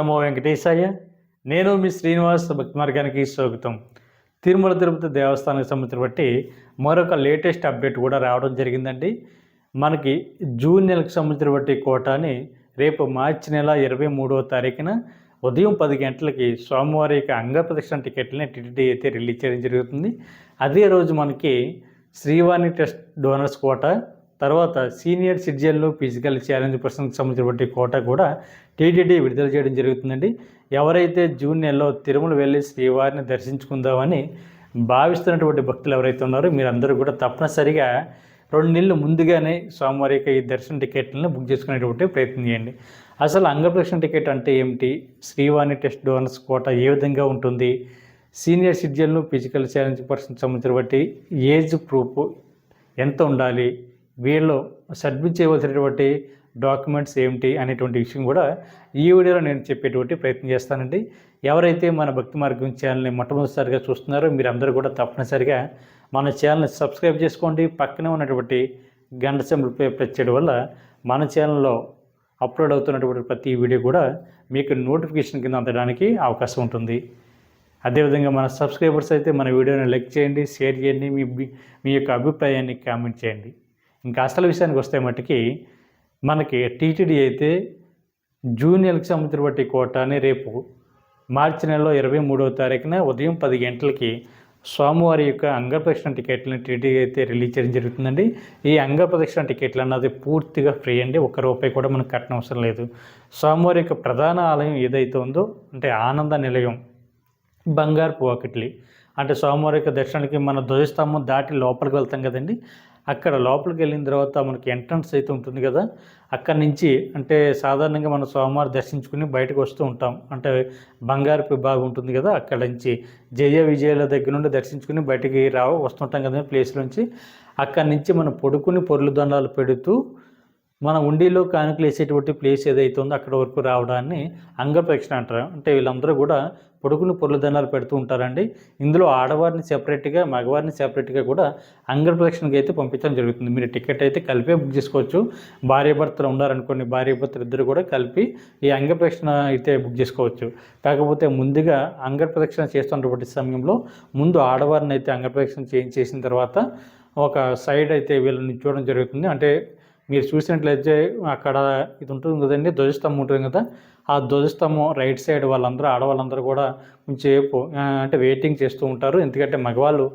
నమో వెంకటేశాయ. నేను మీ శ్రీనివాస్ భక్తి మార్గానికి స్వాగతం. తిరుమల తిరుపతి దేవస్థానానికి సంబంధించిన బట్టి మరొక లేటెస్ట్ అప్డేట్ కూడా రావడం జరిగిందండి. మనకి జూన్ నెలకు సంబంధించిన బట్టి కోటాని రేపు మార్చి నెల ఇరవై మూడవ తారీఖున ఉదయం పది గంటలకి స్వామివారి యొక్క అంగప్రదక్షిణ టికెట్లని టీటీడీ అయితే రిలీజ్ చేయడం జరుగుతుంది. అదే రోజు మనకి శ్రీవాణి టెస్ట్ డోనర్స్ కోట తర్వాత సీనియర్ సిటిజన్లు ఫిజికల్ ఛాలెంజ్ పర్సన్కి సంబంధించినటువంటి కోట కూడా టీటీడీ విడుదల చేయడం జరుగుతుందండి. ఎవరైతే జూన్ నెలలో తిరుమల వెళ్ళి శ్రీవారిని దర్శించుకుందామని భావిస్తున్నటువంటి భక్తులు ఎవరైతే ఉన్నారో మీరందరూ కూడా తప్పనిసరిగా రెండు నెలలు ముందుగానే స్వామివారి యొక్క ఈ దర్శన టికెట్లను బుక్ చేసుకునేటువంటి ప్రయత్నం చేయండి. అసలు అంగప్రదక్షిణ టికెట్ అంటే ఏమిటి? శ్రీవాణి టెస్ట్ డోనర్స్ కోట ఏ విధంగా ఉంటుంది? సీనియర్ సిటిజన్లు ఫిజికల్ ఛాలెంజ్ పర్సన్ సంబంధించిన బట్టి ఏజ్ ప్రూఫ్ ఎంత ఉండాలి? వీళ్ళు సబ్మిట్ చేయవలసినటువంటి డాక్యుమెంట్స్ ఏమిటి అనేటువంటి విషయం కూడా ఈ వీడియోలో నేను చెప్పేటువంటి ప్రయత్నం చేస్తానండి. ఎవరైతే మన భక్తి మార్గం ఛానల్ని మొట్టమొదటిసారిగా చూస్తున్నారో మీరు అందరూ కూడా తప్పనిసరిగా మన ఛానల్ని సబ్స్క్రైబ్ చేసుకోండి. పక్కనే ఉన్నటువంటి గంట సింబల్పై ప్రెస్ చేయడం వల్ల మన ఛానల్లో అప్లోడ్ అవుతున్నటువంటి ప్రతి వీడియో కూడా మీకు నోటిఫికేషన్ కింద అందడానికి అవకాశం ఉంటుంది. అదేవిధంగా మన సబ్స్క్రైబర్స్ అయితే మన వీడియోని లైక్ చేయండి షేర్ చేయండి మీ మీ యొక్క అభిప్రాయాన్ని కామెంట్ చేయండి. ఇంకా అసలు విషయానికి వస్తే మట్టుకి మనకి టీటీడీ అయితే జూనియర్కి నెలకు సంబంధించిన బట్టి కోటాని రేపు మార్చి నెలలో ఇరవై మూడవ తారీఖున ఉదయం పది గంటలకి స్వామివారి యొక్క అంగప్రదక్షిణ టికెట్లను టీటీడీ అయితే రిలీజ్ చేయడం జరుగుతుందండి. ఈ అంగప్రదక్షిణ టికెట్లు అన్నది పూర్తిగా ఫ్రీ అండి. ఒక్క రూపాయి కూడా మనకు కట్టడం అవసరం లేదు. స్వామివారి యొక్క ప్రధాన ఆలయం ఏదైతే ఉందో అంటే ఆనంద నిలయం బంగారు పోకట్లి అంటే స్వామివారి యొక్క దర్శనానికి మన ధ్వజస్తంభం దాటి లోపలికి వెళ్తాం కదండి. అక్కడ లోపలికి వెళ్ళిన తర్వాత మనకి ఎంట్రన్స్ అయితే ఉంటుంది కదా అక్కడి నుంచి అంటే సాధారణంగా మనం స్వామివారి దర్శించుకుని బయటకు వస్తూ ఉంటాం. అంటే బంగారు విభాగం ఉంటుంది కదా అక్కడ నుంచి జయ విజయాల దగ్గర నుండి దర్శించుకుని బయటికి రా వస్తుంటాం కదా ప్లేస్ నుంచి అక్కడి నుంచి మనం పొడుకుని పొర్లు దండాలు పెడుతూ మన ఉండిలో కానుకలు వేసేటువంటి ప్లేస్ ఏదైతే ఉందో అక్కడ వరకు రావడాన్ని అంగప్రక్షణ అంటారు. అంటే వీళ్ళందరూ కూడా పొడుగులు పొరులదండాలు పెడుతూ ఉంటారండి. ఇందులో ఆడవారిని సెపరేట్గా మగవారిని సెపరేట్గా కూడా అంగప్రదక్షిణకి అయితే పంపించడం జరుగుతుంది. మీరు టికెట్ అయితే కలిపే బుక్ చేసుకోవచ్చు. భార్యాభర్తలు ఉన్నారనుకోండి భార్యాభర్తలు ఇద్దరు కూడా కలిపి ఈ అంగప్రదక్షిణ అయితే బుక్ చేసుకోవచ్చు. కాకపోతే ముందుగా అంగప్రదక్షిణ చేస్తున్నటువంటి సమయంలో ముందు ఆడవారిని అయితే అంగప్రదక్షిణ చేయించేసిన తర్వాత ఒక సైడ్ అయితే వీళ్ళని చూడడం జరుగుతుంది. అంటే మీరు చూసినట్లయితే అక్కడ ఇది ఉంటుంది కదండి ధ్వజస్తంభం ఉంటుంది కదా. ఆ ధ్వజస్తంభం రైట్ సైడ్ వాళ్ళందరూ ఆడవాళ్ళందరూ కూడా కొంచెంసేపు అంటే వెయిటింగ్ చేస్తూ ఉంటారు. ఎందుకంటే మగవాళ్ళు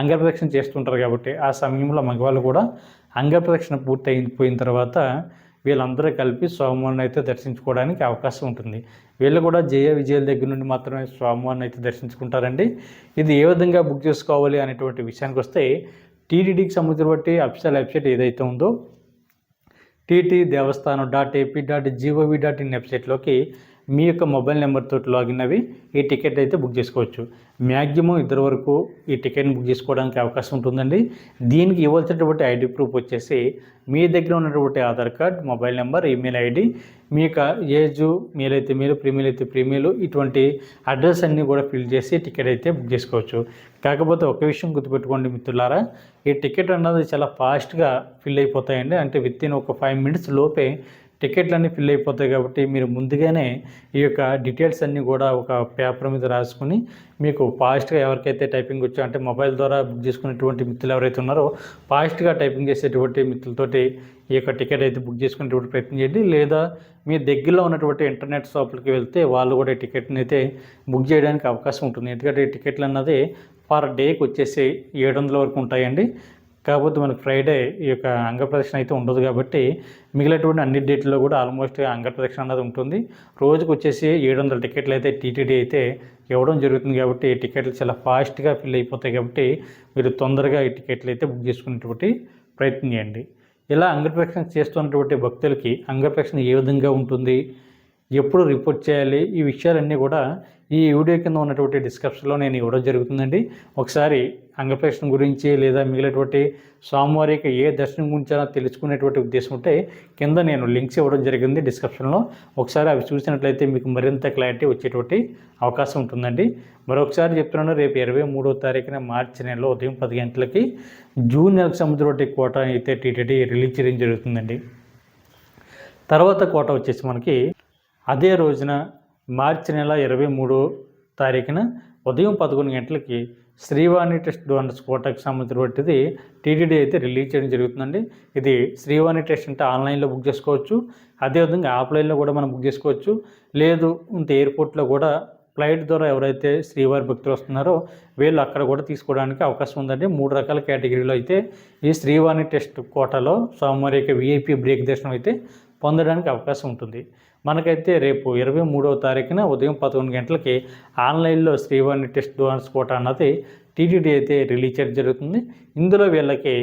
అంగప్రదక్షిణ చేస్తుంటారు కాబట్టి ఆ సమయంలో మగవాళ్ళు కూడా అంగప్రదక్షిణ పూర్తి అయిపోయిన తర్వాత వీళ్ళందరూ కలిపి స్వామివారిని అయితే దర్శించుకోవడానికి అవకాశం ఉంటుంది. వీళ్ళు కూడా జయ విజయాల దగ్గర నుండి మాత్రమే స్వామివారిని అయితే దర్శించుకుంటారండి. ఇది ఏ విధంగా బుక్ చేసుకోవాలి అనేటువంటి విషయానికి వస్తే టీటీడీకి సంబంధించిన బట్టి అఫీషియల్ వెబ్సైట్ ఏదైతే ఉందో TT Devasthanam dot AP dot GOV dot in వెబ్సైట్లోకి మీ యొక్క మొబైల్ నెంబర్తో లాగిన్ అవి ఈ టికెట్ అయితే బుక్ చేసుకోవచ్చు. మ్యాక్సిమం ఇద్దరు వరకు ఈ టికెట్ని బుక్ చేసుకోవడానికి అవకాశం ఉంటుందండి. దీనికి ఇవ్వాల్సినటువంటి ఐడి ప్రూఫ్ వచ్చేసి మీ దగ్గర ఉన్నటువంటి Aadhaar card mobile number email ID మీ యొక్క ఏజు మేల్ అయితే మీరు ప్రీమియల్ అయితే ప్రీమియలు ఇటువంటి అడ్రస్ అన్నీ కూడా ఫిల్ చేసి టికెట్ అయితే బుక్ చేసుకోవచ్చు. కాకపోతే ఒక విషయం గుర్తుపెట్టుకోండి మిత్రులారా ఈ టికెట్ అన్నది చాలా ఫాస్ట్గా ఫిల్ అయిపోతాయండి. అంటే విత్ ఇన్ ఒక ఫైవ్ మినిట్స్ లోపే టికెట్లు అన్నీ ఫిల్ అయిపోతాయి కాబట్టి మీరు ముందుగానే ఈ యొక్క డీటెయిల్స్ అన్నీ కూడా ఒక పేపర్ మీద రాసుకుని మీకు ఫాస్ట్గా ఎవరికైతే టైపింగ్ వచ్చో అంటే మొబైల్ ద్వారా బుక్ చేసుకునేటువంటి మిత్రులు ఎవరైతే ఉన్నారో ఫాస్ట్గా టైపింగ్ చేసేటువంటి మిత్రులతోటి ఈ యొక్క టికెట్ అయితే బుక్ చేసుకునేటువంటి ప్రయత్నం చేయండి. లేదా మీ దగ్గరలో ఉన్నటువంటి ఇంటర్నెట్ షాపులకి వెళ్తే వాళ్ళు కూడా టికెట్ని అయితే బుక్ చేయడానికి అవకాశం ఉంటుంది. ఎందుకంటే టికెట్లు అన్నది పర్ డేకి వచ్చేసి ఏడు వందల వరకు ఉంటాయండి. కాకపోతే మనకు ఫ్రైడే ఈ యొక్క అంగప్రదక్షిణ అయితే ఉండదు కాబట్టి మిగిలినటువంటి అన్ని డేట్లో కూడా ఆల్మోస్ట్ అంగప్రదక్షిణ అనేది ఉంటుంది. రోజుకు వచ్చేసి ఏడు వందల టికెట్లు అయితే టీటీడీ అయితే ఇవ్వడం జరుగుతుంది కాబట్టి టికెట్లు చాలా ఫాస్ట్గా ఫిల్ అయిపోతాయి కాబట్టి మీరు తొందరగా ఈ టికెట్లు అయితే బుక్ చేసుకునేటువంటి ప్రయత్నం చేయండి. ఇలా అంగప్రదక్షిణ చేస్తున్నటువంటి భక్తులకి అంగప్రదక్షిణ ఏ విధంగా ఉంటుంది? ఎప్పుడు రిపోర్ట్ చేయాలి? ఈ విషయాలన్నీ కూడా ఈ వీడియో కింద ఉన్నటువంటి డిస్క్రిప్షన్లో నేను ఇవ్వడం జరుగుతుందండి. ఒకసారి అంగప్రదక్షిణ గురించి లేదా మిగిలినటువంటి స్వామివారికి ఏ దర్శనం గురించి తెలుసుకునేటువంటి ఉద్దేశం ఉంటే కింద నేను లింక్స్ ఇవ్వడం జరిగింది డిస్క్రిప్షన్లో. ఒకసారి అవి చూసినట్లయితే మీకు మరింత క్లారిటీ వచ్చేటువంటి అవకాశం ఉంటుందండి. మరొకసారి చెప్తున్నాను రేపు ఇరవై మూడో తారీఖున మార్చి నెలలో ఉదయం పది గంటలకి జూన్ నెలకు సంబంధించినటువంటి కోట అయితే టీటీడీ రిలీజ్ చేయడం జరుగుతుందండి. తర్వాత కోట వచ్చేసి మనకి అదే రోజున మార్చి నెల ఇరవై మూడో తారీఖున ఉదయం పదకొండు గంటలకి శ్రీవాణి టెస్ట్ డోనర్స్ కోటాకి సంబంధించినటువంటిది టీటీడీ అయితే రిలీజ్ చేయడం జరుగుతుందండి. ఇది శ్రీవాణి టెస్ట్ అంటే ఆన్లైన్లో బుక్ చేసుకోవచ్చు. అదేవిధంగా ఆఫ్లైన్లో కూడా మనం బుక్ చేసుకోవచ్చు. లేదు ఇంత ఎయిర్పోర్ట్లో కూడా ఫ్లైట్ ద్వారా ఎవరైతే శ్రీవారి భక్తులు వస్తున్నారో వీళ్ళు అక్కడ కూడా తీసుకోవడానికి అవకాశం ఉందండి. మూడు రకాల కేటగిరీలో అయితే ఈ శ్రీవాణి టెస్ట్ కోటాలో సోమవారి యొక్క విఐపి బ్రేక్ దర్శనం అయితే పొందడానికి అవకాశం ఉంటుంది. మనకైతే రేపు ఇరవై మూడవ తారీఖున ఉదయం పదకొండు గంటలకి ఆన్లైన్లో శ్రీవాణి టెస్ట్ డోనర్స్ కోట అన్నది టీటీడీ అయితే రిలీజ్ చేయడం జరుగుతుంది. ఇందులో వీళ్ళకి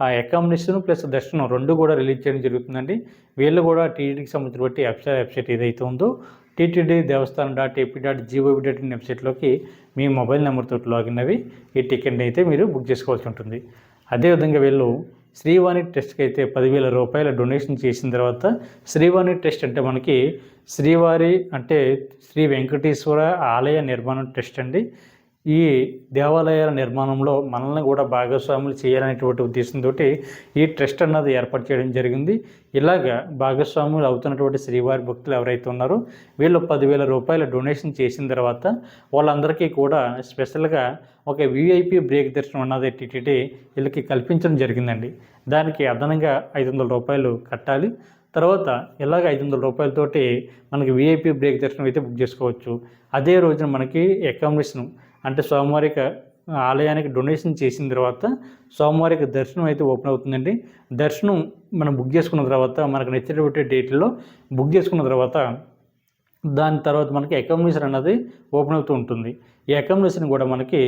ఆ అకామిడేషన్ ప్లస్ దర్శనం రెండు కూడా రిలీజ్ చేయడం జరుగుతుందండి. వీళ్ళు కూడా టీటీడీకి సంబంధించిన బట్టి వెబ్సైట్ వెబ్సైట్ ఏదైతే ఉందో TTD Devasthanam dot AP dot GOV dot in వెబ్సైట్లోకి మీ మొబైల్ నెంబర్తో లాగిన్ అవి ఈ టికెట్ అయితే మీరు బుక్ చేసుకోవాల్సి ఉంటుంది. అదేవిధంగా వీళ్ళు శ్రీవాణి టెస్ట్కి అయితే పదివేల రూపాయల డొనేషన్ చేసిన తర్వాత శ్రీవాణి టెస్ట్ అంటే మనకి శ్రీవారి అంటే శ్రీ వెంకటేశ్వర ఆలయ నిర్మాణం టెస్ట్ అండి. ఈ దేవాలయాల నిర్మాణంలో మనల్ని కూడా భాగస్వాములు చేయాలనేటువంటి ఉద్దేశంతో ఈ ట్రస్ట్ అన్నది ఏర్పాటు చేయడం జరిగింది. ఇలాగ భాగస్వాములు అవుతున్నటువంటి శ్రీవారి భక్తులు ఎవరైతే ఉన్నారో వీళ్ళు పదివేల రూపాయల డొనేషన్ చేసిన తర్వాత వాళ్ళందరికీ కూడా స్పెషల్గా ఒక విఐపి బ్రేక్ దర్శనం అన్నది టీటీడీ వీళ్ళకి కల్పించడం జరిగిందండి. దానికి అదనంగా ఐదు వందల రూపాయలు కట్టాలి. తర్వాత ఇలాగ ఐదు వందల రూపాయలతోటి మనకి విఐపి బ్రేక్ దర్శనం అయితే బుక్ చేసుకోవచ్చు. అదే రోజున మనకి అకామిడేషన్ అంటే సోమవారిక ఆలయానికి డొనేషన్ చేసిన తర్వాత సోమవారికి దర్శనం అయితే ఓపెన్ అవుతుందండి. దర్శనం మనం బుక్ చేసుకున్న తర్వాత మనకు నచ్చినటువంటి డేట్లో బుక్ చేసుకున్న తర్వాత దాని తర్వాత మనకి అకామిడేషన్ అన్నది ఓపెన్ అవుతూ ఉంటుంది. ఈ అకామిడేషన్ కూడా మనకి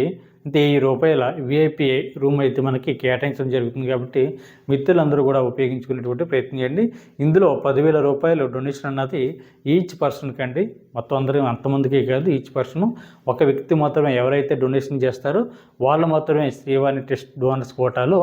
అంటే వెయ్యి రూపాయల విఐపి రూమ్ అయితే మనకి కేటాయించడం జరుగుతుంది కాబట్టి మిత్రులందరూ కూడా ఉపయోగించుకునేటువంటి ప్రయత్నం చేయండి. ఇందులో పదివేల రూపాయలు డొనేషన్ అన్నది ఈచ్ పర్సన్కి అండి మొత్తం అందరూ అంతమందికి కాదు ఈచ్ పర్సన్. ఒక వ్యక్తి మాత్రమే ఎవరైతే డొనేషన్ చేస్తారో వాళ్ళు మాత్రమే శ్రీవాణి టెస్ట్ డోనర్స్ కోటాలో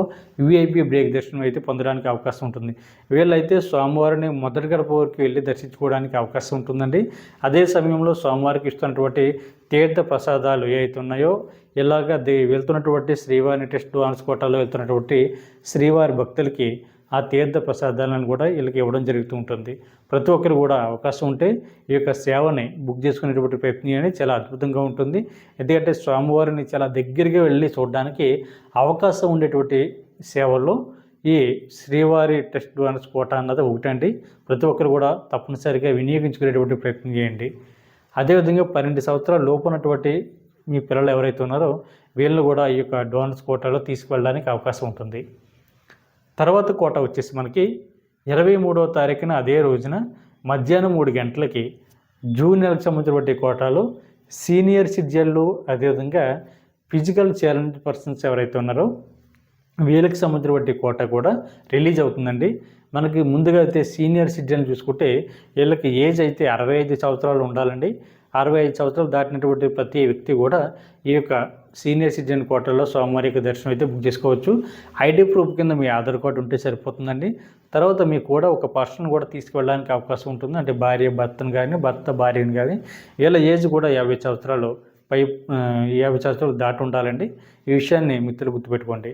విఐపి బ్రేక్ దర్శనం అయితే పొందడానికి అవకాశం ఉంటుంది. వీళ్ళైతే సోమవారిని మొదటి గడప వరకు వెళ్ళి దర్శించుకోవడానికి అవకాశం ఉంటుందండి. అదే సమయంలో సోమవారికి ఇస్తున్నటువంటి తీర్థ ప్రసాదాలు ఏవైతే ఉన్నాయో ఇలాగ దే వెళ్తున్నటువంటి శ్రీవారి టెస్ట్ డోనర్స్ కోటాలో వెళ్తున్నటువంటి శ్రీవారి భక్తులకి ఆ తీర్థ ప్రసాదాలను కూడా వీళ్ళకి ఇవ్వడం జరుగుతూ ఉంటుంది. ప్రతి ఒక్కరు కూడా అవకాశం ఉంటే ఈ యొక్క సేవని బుక్ చేసుకునేటువంటి ప్రయత్నం అనేది చాలా అద్భుతంగా ఉంటుంది. ఎందుకంటే స్వామివారిని చాలా దగ్గరగా వెళ్ళి చూడడానికి అవకాశం ఉండేటువంటి సేవల్లో ఈ శ్రీవారి టెస్ట్ డోనర్స్ కోట అన్నది ఒకటండి. ప్రతి ఒక్కరు కూడా తప్పనిసరిగా వినియోగించుకునేటువంటి ప్రయత్నం చేయండి. అదేవిధంగా పన్నెండు సంవత్సరాల లోపు ఉన్నటువంటి మీ పిల్లలు ఎవరైతే ఉన్నారో వీళ్ళని కూడా ఈ యొక్క డోనర్స్ కోటాలో తీసుకువెళ్ళడానికి అవకాశం ఉంటుంది. తర్వాత కోట వచ్చేసి మనకి ఇరవై మూడవ తారీఖున అదే రోజున మధ్యాహ్నం మూడు గంటలకి జూన్ నెలకు సంబంధించినటువంటి కోటాలో సీనియర్ సిటిజన్లు అదేవిధంగా ఫిజికల్ ఛాలెంజ్ పర్సన్స్ ఎవరైతే ఉన్నారో వీళ్ళకి వడ్డీ కోట కూడా రిలీజ్ అవుతుందండి. మనకి ముందుగా అయితే సీనియర్ సిటిజన్ చూసుకుంటే వీళ్ళకి ఏజ్ అయితే అరవై ఐదు సంవత్సరాలు ఉండాలండి. అరవై ఐదు సంవత్సరాలు దాటినటువంటి ప్రతి వ్యక్తి కూడా ఈ యొక్క సీనియర్ సిటిజన్ కోటలో యొక్క దర్శనం అయితే బుక్ చేసుకోవచ్చు. ఐడి ప్రూఫ్ కింద మీ ఆధార్ కార్డు ఉంటే సరిపోతుందండి. తర్వాత మీకు కూడా ఒక పర్సన్ కూడా తీసుకువెళ్ళడానికి అవకాశం ఉంటుంది. అంటే భార్య భర్తను కానీ భర్త భార్యను కానీ వీళ్ళ ఏజ్ కూడా యాభై సంవత్సరాలు పై యాభై సంవత్సరాలు దాటి ఉండాలండి. ఈ విషయాన్ని మిత్రులు గుర్తుపెట్టుకోండి.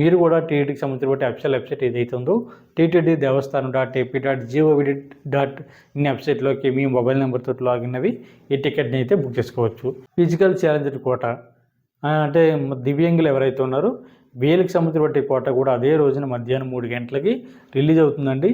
మీరు కూడా టీటీడీకి సంబంధించిన అఫిషియల్ వెబ్సైట్ ఏదైతే ఉందో TTD Devasthanam dot AP dot GOV dot in వెబ్సైట్లోకి మీ మొబైల్ నెంబర్తో లాగిన్ అవి ఈ టికెట్ని అయితే బుక్ చేసుకోవచ్చు. ఫిజికల్ ఛాలెంజర్ కోట అంటే దివ్యాంగులు ఎవరైతే ఉన్నారో వీళ్ళకి సంబంధించిన కోట కూడా అదే రోజున మధ్యాహ్నం మూడు గంటలకి రిలీజ్ అవుతుందండి.